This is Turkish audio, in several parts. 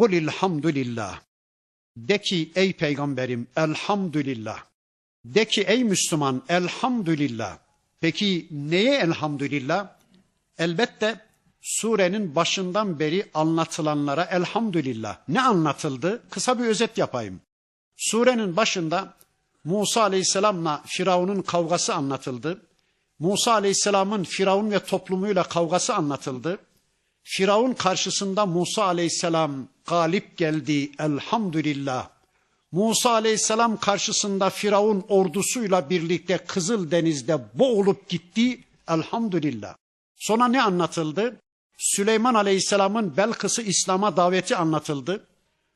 Kul ilhamdülillah. De ki ey peygamberim elhamdülillah. De ki ey Müslüman elhamdülillah. Peki neye elhamdülillah? Elbette surenin başından beri anlatılanlara elhamdülillah. Ne anlatıldı? Kısa bir özet yapayım. Surenin başında Musa Aleyhisselam'la Firavun'un kavgası anlatıldı. Musa Aleyhisselam'ın Firavun ve toplumuyla kavgası anlatıldı. Firavun karşısında Musa Aleyhisselam galip geldi elhamdülillah. Musa Aleyhisselam karşısında Firavun ordusuyla birlikte Kızıl Deniz'de boğulup gitti elhamdülillah. Sonra ne anlatıldı? Süleyman Aleyhisselam'ın Belkıs'ı İslam'a daveti anlatıldı.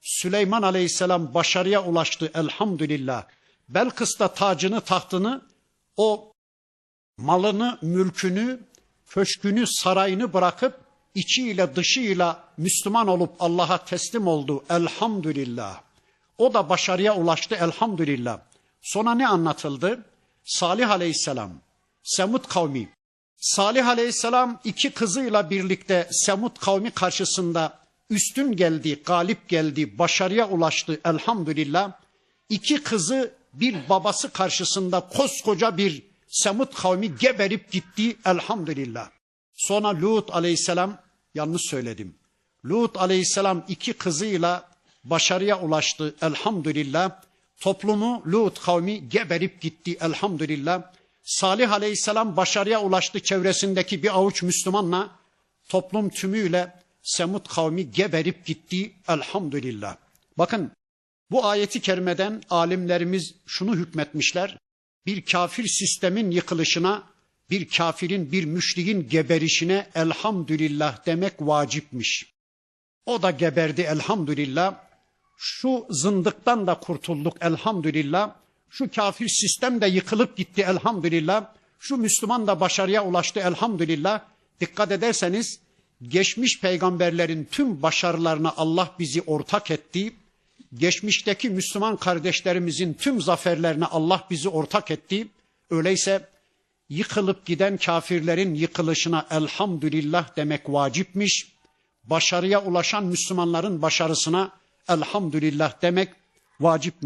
Süleyman Aleyhisselam başarıya ulaştı elhamdülillah. Belkıs'ta tacını tahtını o malını, mülkünü, köşkünü, sarayını bırakıp içiyle dışıyla Müslüman olup Allah'a teslim oldu elhamdülillah. O da başarıya ulaştı elhamdülillah. Sonra ne anlatıldı? Salih aleyhisselam, Semud kavmi. Salih aleyhisselam iki kızıyla birlikte Semud kavmi karşısında üstün geldi, galip geldi, başarıya ulaştı elhamdülillah. İki kızı bir babası karşısında koskoca bir Semud kavmi geberip gitti elhamdülillah. Sonra Lut aleyhisselam yanlış söyledim. Lut aleyhisselam iki kızıyla başarıya ulaştı elhamdülillah. Toplumu Lut kavmi geberip gitti elhamdülillah. Salih aleyhisselam başarıya ulaştı çevresindeki bir avuç Müslümanla toplum tümüyle Semud kavmi geberip gitti elhamdülillah. Bakın bu ayeti kerimeden alimlerimiz şunu hükmetmişler. Bir kafir sistemin yıkılışına, bir kafirin, bir müşrikin geberişine elhamdülillah demek vacipmiş. O da geberdi elhamdülillah. Şu zındıktan da kurtulduk elhamdülillah. Şu kafir sistem de yıkılıp gitti elhamdülillah. Şu Müslüman da başarıya ulaştı elhamdülillah. Dikkat ederseniz geçmiş peygamberlerin tüm başarılarına Allah bizi ortak etti. Geçmişteki Müslüman kardeşlerimizin tüm zaferlerine Allah bizi ortak etti. Öyleyse yıkılıp giden kafirlerin yıkılışına elhamdülillah demek vacipmiş. Başarıya ulaşan Müslümanların başarısına elhamdülillah demek vacip